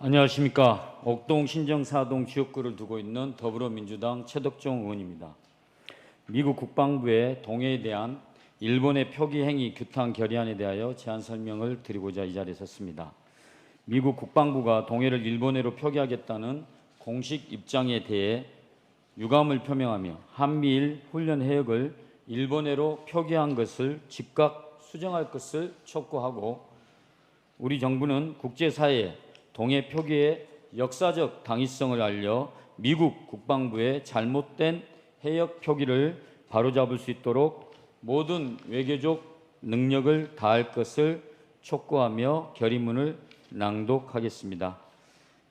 안녕하십니까. 옥동 신정사동 지역구를 두고 있는 더불어민주당 최덕종 의원입니다. 미국 국방부의 동해에 대한 일본의 표기 행위 규탄 결의안에 대하여 제안 설명을 드리고자 이 자리에 섰습니다. 미국 국방부가 동해를 일본해로 표기하겠다는 공식 입장에 대해 유감을 표명하며 한미일 훈련 해역을 일본해로 표기한 것을 즉각 수정할 것을 촉구하고 우리 정부는 국제사회에 동해 표기의 역사적 당위성을 알려 미국 국방부의 잘못된 해역 표기를 바로잡을 수 있도록 모든 외교적 능력을 다할 것을 촉구하며 결의문을 낭독하겠습니다.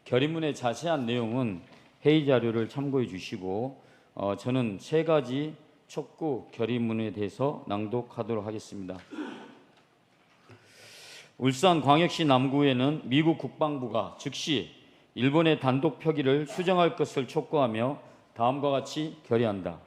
결의문의 자세한 내용은 회의 자료를 참고해 주시고 어, 저는 세 가지 촉구 결의문에 대해서 낭독하도록 하겠습니다. 울산 광역시 남구에는 미국 국방부가 즉시 일본의 단독 표기를 수정할 것을 촉구하며 다음과 같이 결의한다.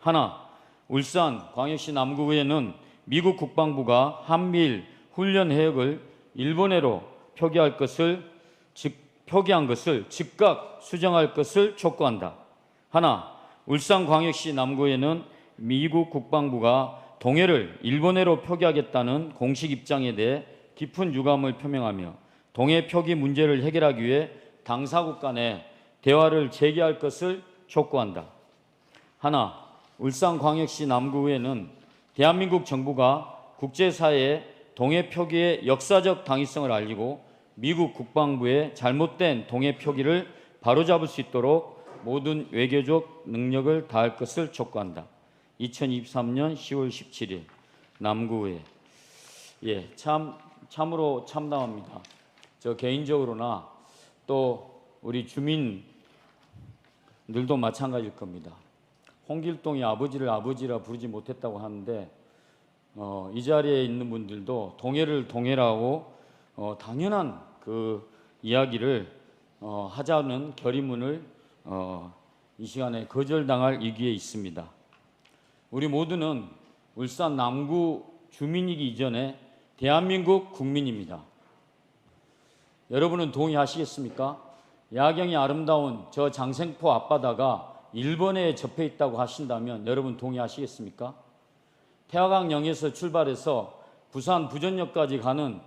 하나, 울산 광역시 남구에는 미국 국방부가 한미일 훈련 해역을 일본해로 표기할 것을 즉 표기한 것을 즉각 수정할 것을 촉구한다. 하나, 울산 광역시 남구에는 미국 국방부가 동해를 일본해로 표기하겠다는 공식 입장에 대해 깊은 유감을 표명하며 동해 표기 문제를 해결하기 위해 당사국 간에 대화를 재개할 것을 촉구한다. 하나, 울산광역시 남구에는 대한민국 정부가 국제사회에 동해 표기의 역사적 당위성을 알리고 미국 국방부의 잘못된 동해 표기를 바로잡을 수 있도록 모든 외교적 능력을 다할 것을 촉구한다. 2023년 10월 17일 남구에 예, 참 참으로 참담합니다. 저 개인적으로나 또 우리 주민들도 마찬가지일 겁니다. 홍길동이 아버지를 아버지라 부르지 못했다고 하는데 어, 이 자리에 있는 분들도 동해를 동해라고 어, 당연한 그 이야기를 어, 하자는 결의문을 어, 이 시간에 거절당할 위기에 있습니다. 우리 모두는 울산 남구 주민이기 이전에 대한민국 국민입니다. 여러분은 동의하시겠습니까? 야경이 아름다운 저 장생포 앞바다가 일본에 접해 있다고 하신다면 여러분 동의하시겠습니까? 태화강령에서 출발해서 부산 부전역까지 가는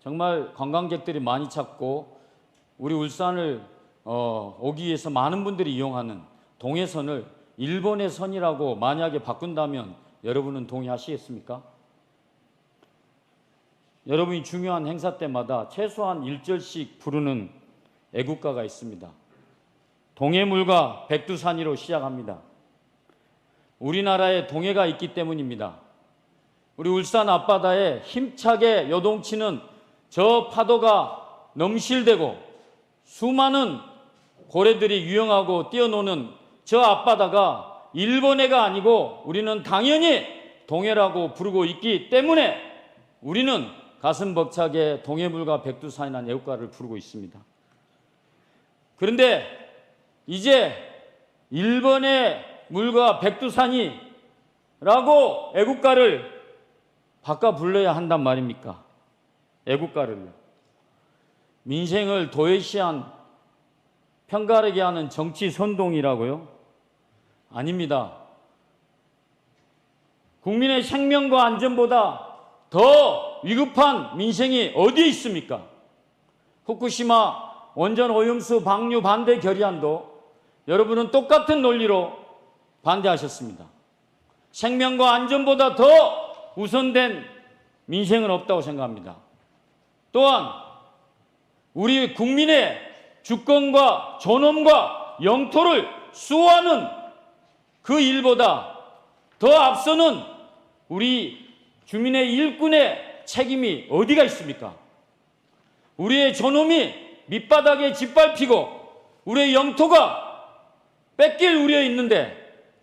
정말 관광객들이 많이 찾고 우리 울산을 어, 오기 위해서 많은 분들이 이용하는 동해선을 일본의 선이라고 만약에 바꾼다면 여러분은 동의하시겠습니까? 여러분이 중요한 행사 때마다 최소한 1절씩 부르는 애국가가 있습니다. 동해물과 백두산이로 시작합니다. 우리나라에 동해가 있기 때문입니다. 우리 울산 앞바다에 힘차게 요동치는 저 파도가 넘실대고 수많은 고래들이 유영하고 뛰어노는 저 앞바다가 일본해가 아니고 우리는 당연히 동해라고 부르고 있기 때문에 우리는 가슴 벅차게 동해물과 백두산이라는 애국가를 부르고 있습니다. 그런데 이제 일본의 물과 백두산이라고 애국가를 바꿔 불러야 한단 말입니까? 애국가를요. 민생을 도외시한 편가르게 하는 정치 선동이라고요? 아닙니다. 국민의 생명과 안전보다 더 위급한 민생이 어디에 있습니까? 후쿠시마 원전 오염수 방류 반대 결의안도 여러분은 똑같은 논리로 반대하셨습니다. 생명과 안전보다 더 우선된 민생은 없다고 생각합니다. 또한 우리 국민의 주권과 존엄과 영토를 수호하는 그 일보다 더 앞서는 우리 주민의 일꾼의 책임이 어디가 있습니까? 우리의 존엄이 밑바닥에 짓밟히고 우리의 영토가 뺏길 우려에 있는데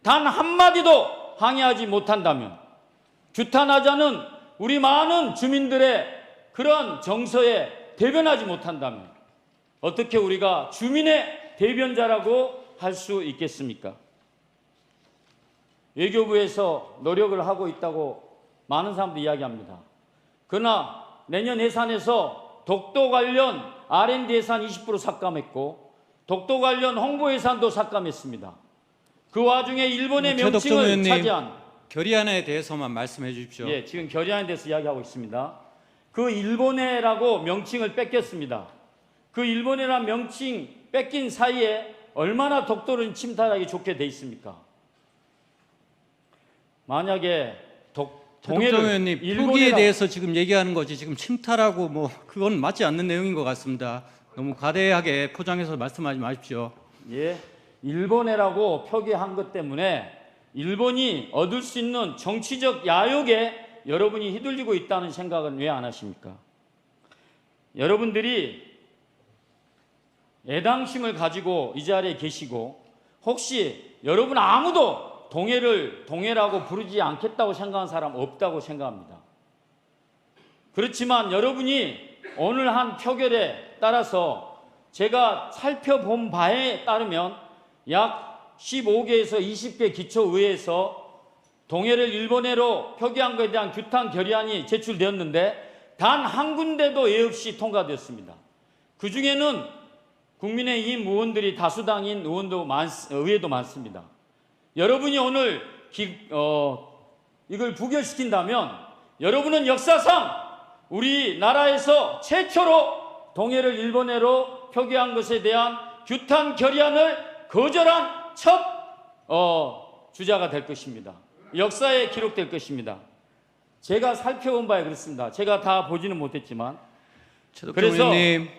단 한마디도 항의하지 못한다면 규탄하자는 우리 많은 주민들의 그런 정서에 대변하지 못한다면 어떻게 우리가 주민의 대변자라고 할 수 있겠습니까? 외교부에서 노력을 하고 있다고 많은 사람들이 이야기합니다. 그러나 내년 예산에서 독도 관련 R&D 예산 20% 삭감했고 독도 관련 홍보 예산도 삭감했습니다. 그 와중에 일본의 명칭을. 차지한 결의안에 대해서만 말씀해 주십시오. 예, 지금 결의안에 대해서 이야기하고 있습니다. 그 일본해라고 명칭을 뺏겼습니다. 그 일본해란 명칭 뺏긴 사이에 얼마나 독도를 침탈하기 좋게 돼 있습니까? 만약에 독, 최덕정 동해를 의원님 표기에 대해서 지금 얘기하는 거지 지금 침탈하고 뭐 그건 맞지 않는 내용인 것 같습니다. 너무 과대하게 포장해서 말씀하지 마십시오. 예, 일본해라고 표기한 것 때문에 일본이 얻을 수 있는 정치적 야욕에 여러분이 휘둘리고 있다는 생각은 왜 안 하십니까? 여러분들이 애당심을 가지고 이 자리에 계시고 혹시 여러분 아무도 동해를 동해라고 부르지 않겠다고 생각하는 사람 없다고 생각합니다. 그렇지만 여러분이 오늘 한 표결에 따라서 제가 살펴본 바에 따르면 약 15개에서 20개 기초의회에서 동해를 일본해로 표기한 것에 대한 규탄 결의안이 제출되었는데 단 한 군데도 예 없이 통과되었습니다. 그 중에는 국민의힘 의원들이 다수당인 의원도 많, 의회도 많습니다. 여러분이 오늘 기, 어, 이걸 부결시킨다면 여러분은 역사상 우리나라에서 최초로 동해를 일본해로 표기한 것에 대한 규탄 결의안을 거절한 첫 어, 주자가 될 것입니다. 역사에 기록될 것입니다. 제가 살펴본 바에 그렇습니다. 제가 다 보지는 못했지만 그래서- 의원님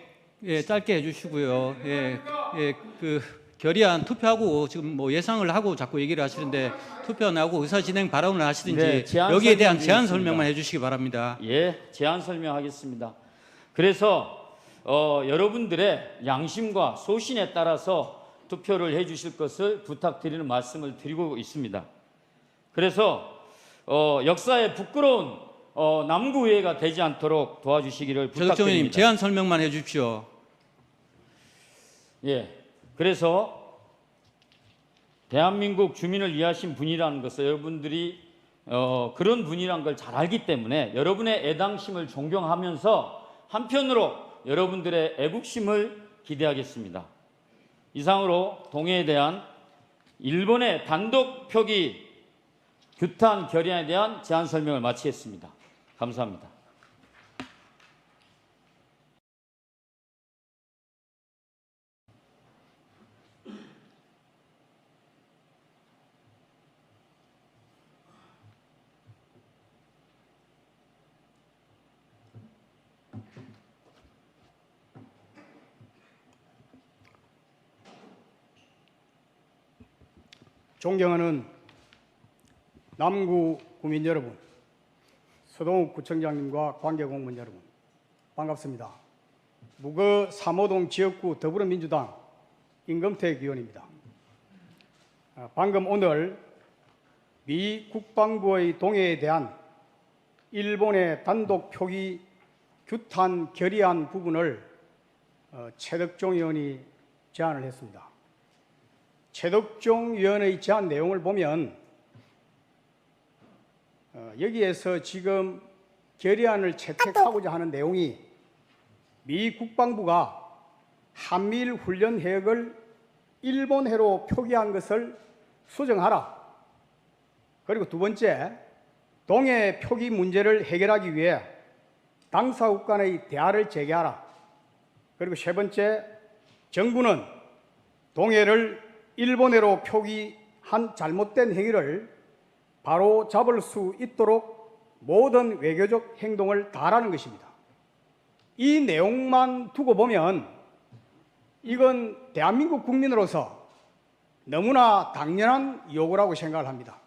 예, 짧게 해주시고요. 예, 예, 그 결의안 투표하고 지금 뭐 예상을 하고 자꾸 얘기를 하시는데 투표 안 하고 의사 진행 발언을 하시든지 네, 제안 여기에 대한 제안. 설명만 해주시기 바랍니다. 예, 제안 설명하겠습니다. 그래서 어, 여러분들의 양심과 소신에 따라서 투표를 해주실 것을 부탁드리는 말씀을 드리고 있습니다. 그래서 어, 역사에 부끄러운 어, 남구의회가 되지 않도록 도와주시기를 부탁드립니다. 제안 설명만 해주십시오. 예, 그래서 대한민국 주민을 위하신 분이라는 것을 여러분들이 어, 그런 분이란 걸 잘 알기 때문에 여러분의 애당심을 존경하면서 한편으로 여러분들의 애국심을 기대하겠습니다. 이상으로 동해에 대한 일본의 단독 표기 규탄 결의안에 대한 제안 설명을 마치겠습니다. 감사합니다. 존경하는 남구 구민 여러분, 서동욱 구청장님과 관계공무원 여러분, 반갑습니다. 무거 3호동 지역구 더불어민주당 임금택 의원입니다. 아, 방금 오늘 미 국방부의 동해에 대한 일본의 단독 표기 규탄 결의안 부분을 어, 최덕종 의원이 제안을 했습니다. 최덕종 위원의 제안 내용을 보면 어, 여기에서 지금 결의안을 채택하고자 하는 내용이 미 국방부가 한미일 훈련 해역을 일본해로 표기한 것을 수정하라. 그리고 두 번째, 동해 표기 문제를 해결하기 위해 당사국 간의 대화를 재개하라. 그리고 세 번째, 정부는 동해를 일본해로 표기한 잘못된 행위를 바로 잡을 수 있도록 모든 외교적 행동을 다하라는 것입니다. 이 내용만 두고 보면 이건 대한민국 국민으로서 너무나 당연한 요구라고 생각을 합니다.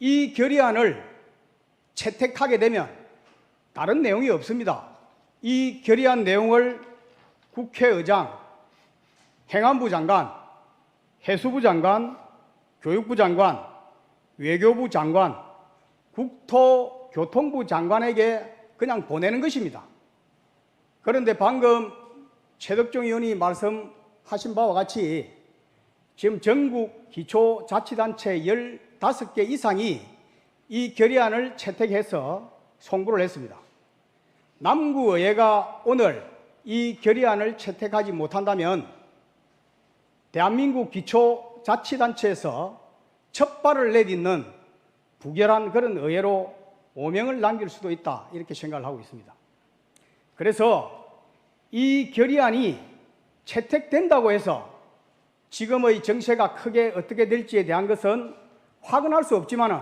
이 결의안을 채택하게 되면 다른 내용이 없습니다. 이 결의안 내용을 국회의장, 행안부 장관, 해수부 장관, 교육부 장관, 외교부 장관, 국토교통부 장관에게 그냥 보내는 것입니다. 그런데 방금 최덕종 의원이 말씀하신 바와 같이 지금 전국 기초자치단체 15개 이상이 이 결의안을 채택해서 송부를 했습니다. 남구의회가 오늘 이 결의안을 채택하지 못한다면 대한민국 기초 자치단체에서 첫 발을 내딛는 부결한 그런 의회로 오명을 남길 수도 있다 이렇게 생각을 하고 있습니다. 그래서 이 결의안이 채택된다고 해서 지금의 정세가 크게 어떻게 될지에 대한 것은 확언할 수 없지만은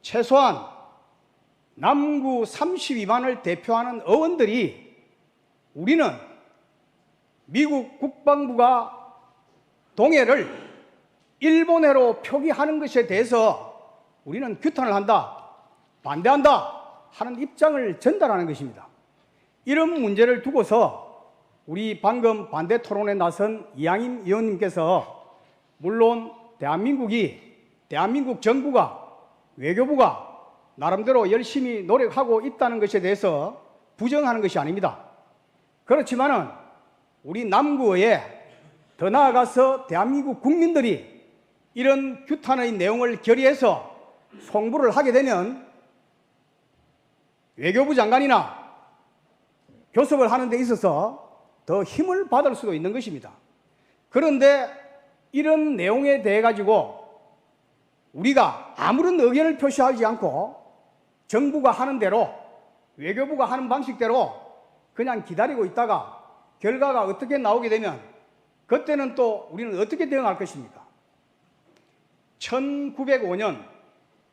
최소한 남구 32만을 대표하는 의원들이 우리는 미국 국방부가 동해를 일본해로 표기하는 것에 대해서 우리는 규탄을 한다, 반대한다 하는 입장을 전달하는 것입니다. 이런 문제를 두고서 우리 방금 반대 토론에 나선 이양임 의원님께서 물론 대한민국이 대한민국 정부가 외교부가 나름대로 열심히 노력하고 있다는 것에 대해서 부정하는 것이 아닙니다. 그렇지만은 우리 남구에 더 나아가서 대한민국 국민들이 이런 규탄의 내용을 결의해서 송부를 하게 되면 외교부 장관이나 교섭을 하는 데 있어서 더 힘을 받을 수도 있는 것입니다. 그런데 이런 내용에 대해 가지고 우리가 아무런 의견을 표시하지 않고 정부가 하는 대로 외교부가 하는 방식대로 그냥 기다리고 있다가 결과가 어떻게 나오게 되면 그때는 또 우리는 어떻게 대응할 것입니까? 1905년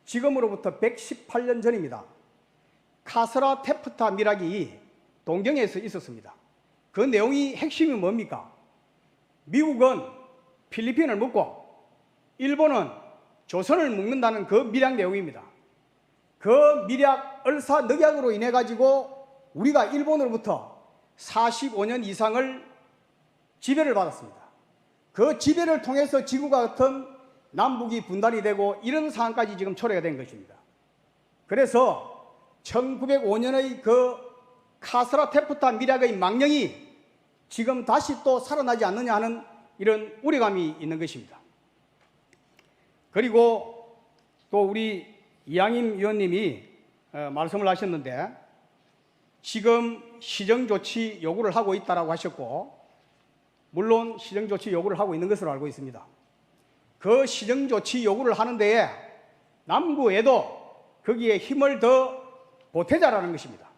지금으로부터 118년 전입니다. 카스라 테프타 미락이 동경에서 있었습니다. 그 내용이 핵심이 뭡니까? 미국은 필리핀을 묶고 일본은 조선을 묶는다는 그 미락 내용입니다. 그 미락 을사 늑약으로 인해 가지고 우리가 일본으로부터 45년 이상을 지배를 받았습니다. 그 지배를 통해서 지구가 같은 남북이 분단이 되고 이런 상황까지 지금 초래가 된 것입니다. 그래서 1905년의 그 카스라 테프타 미락의 망령이 지금 다시 또 살아나지 않느냐 하는 이런 우려감이 있는 것입니다. 그리고 또 우리 이양임 의원님이 어, 말씀을 하셨는데 지금 시정 조치 요구를 하고 있다라고 하셨고 물론 시정 조치 요구를 하고 있는 것으로 알고 있습니다. 그 시정 조치 요구를 하는 데에 남구에도 거기에 힘을 더 보태자라는 것입니다.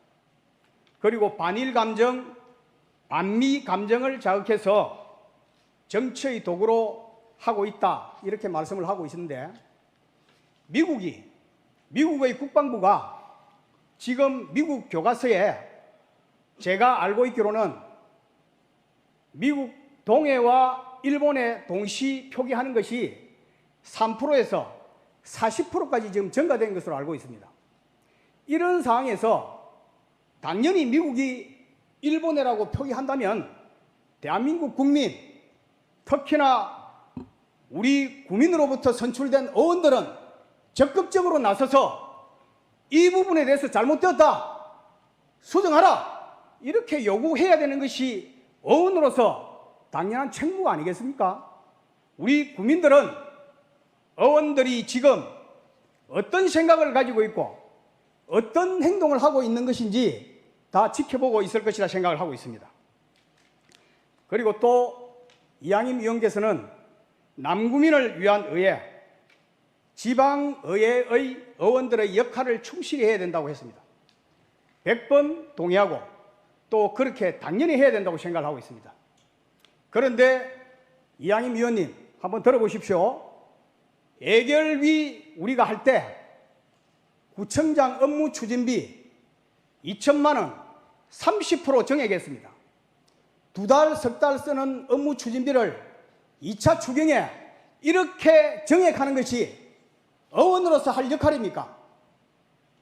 그리고 반일 감정, 반미 감정을 자극해서 정치의 도구로 하고 있다 이렇게 말씀을 하고 있는데 미국이 미국의 국방부가 지금 미국 교과서에 제가 알고 있기로는 미국 동해와 일본에 동시 표기하는 것이 3%에서 40%까지 지금 증가된 것으로 알고 있습니다. 이런 상황에서 당연히 미국이 일본해라고 표기한다면 대한민국 국민, 특히나 우리 국민으로부터 선출된 어원들은 적극적으로 나서서 이 부분에 대해서 잘못되었다. 수정하라. 이렇게 요구해야 되는 것이 어원으로서 당연한 책무가 아니겠습니까? 우리 국민들은 어원들이 지금 어떤 생각을 가지고 있고 어떤 행동을 하고 있는 것인지 다 지켜보고 있을 것이라 생각을 하고 있습니다. 그리고 또 이양임 위원께서는 남구민을 위한 의회, 지방의회의 의원들의 역할을 충실히 해야 된다고 했습니다. 100번 동의하고 또 그렇게 당연히 해야 된다고 생각을 하고 있습니다. 그런데 이양임 위원님 한번 들어보십시오. 예결위 우리가 할 때 구청장 업무 추진비 2천만 원 30% 정액했습니다. 두 달, 석 달 쓰는 업무 추진비를 2차 추경에 이렇게 정액하는 것이 어원으로서 할 역할입니까?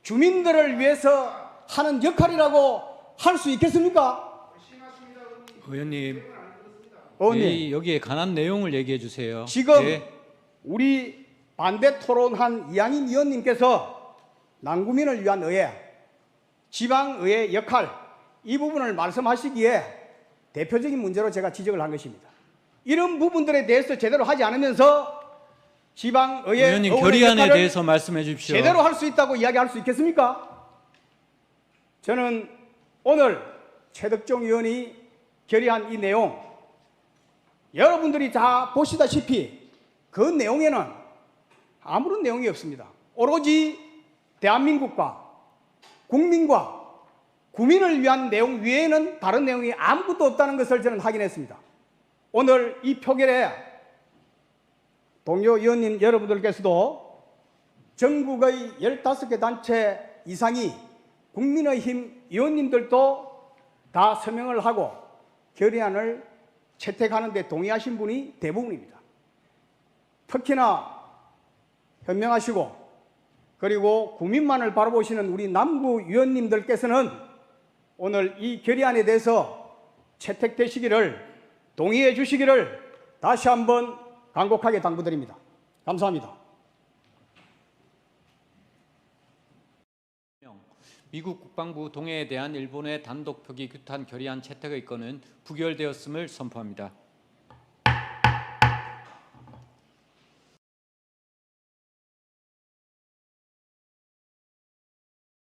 주민들을 위해서 하는 역할이라고 할 수 있겠습니까? 의원님, 의원님, 이 여기에 관한 내용을 얘기해 주세요. 지금 예. 우리 반대 토론한 이양임 위원님께서 남구민을 위한 의회, 지방의회 역할 이 부분을 말씀하시기에 대표적인 문제로 제가 지적을 한 것입니다. 이런 부분들에 대해서 제대로 하지 않으면서 지방의회 의원님 결의안에 대해서 말씀해 주십시오. 제대로 할 수 있다고 이야기할 수 있겠습니까? 저는 오늘 최덕종 의원이 결의한 이 내용 여러분들이 다 보시다시피 그 내용에는 아무런 내용이 없습니다. 오로지 대한민국과 국민과 국민을 위한 내용 외에는 다른 내용이 아무것도 없다는 것을 저는 확인했습니다. 오늘 이 표결에 동료 의원님 여러분들께서도 전국의 15개 단체 이상이 국민의힘 의원님들도 다 서명을 하고 결의안을 채택하는 데 동의하신 분이 대부분입니다. 특히나 현명하시고 그리고 국민만을 바라보시는 우리 남구 의원님들께서는 오늘 이 결의안에 대해서 채택되시기를 동의해 주시기를 다시 한번 간곡하게 당부드립니다. 감사합니다. 미국 국방부 동해에 대한 일본의 단독 표기 규탄 결의안 채택의 건은 부결되었음을 선포합니다.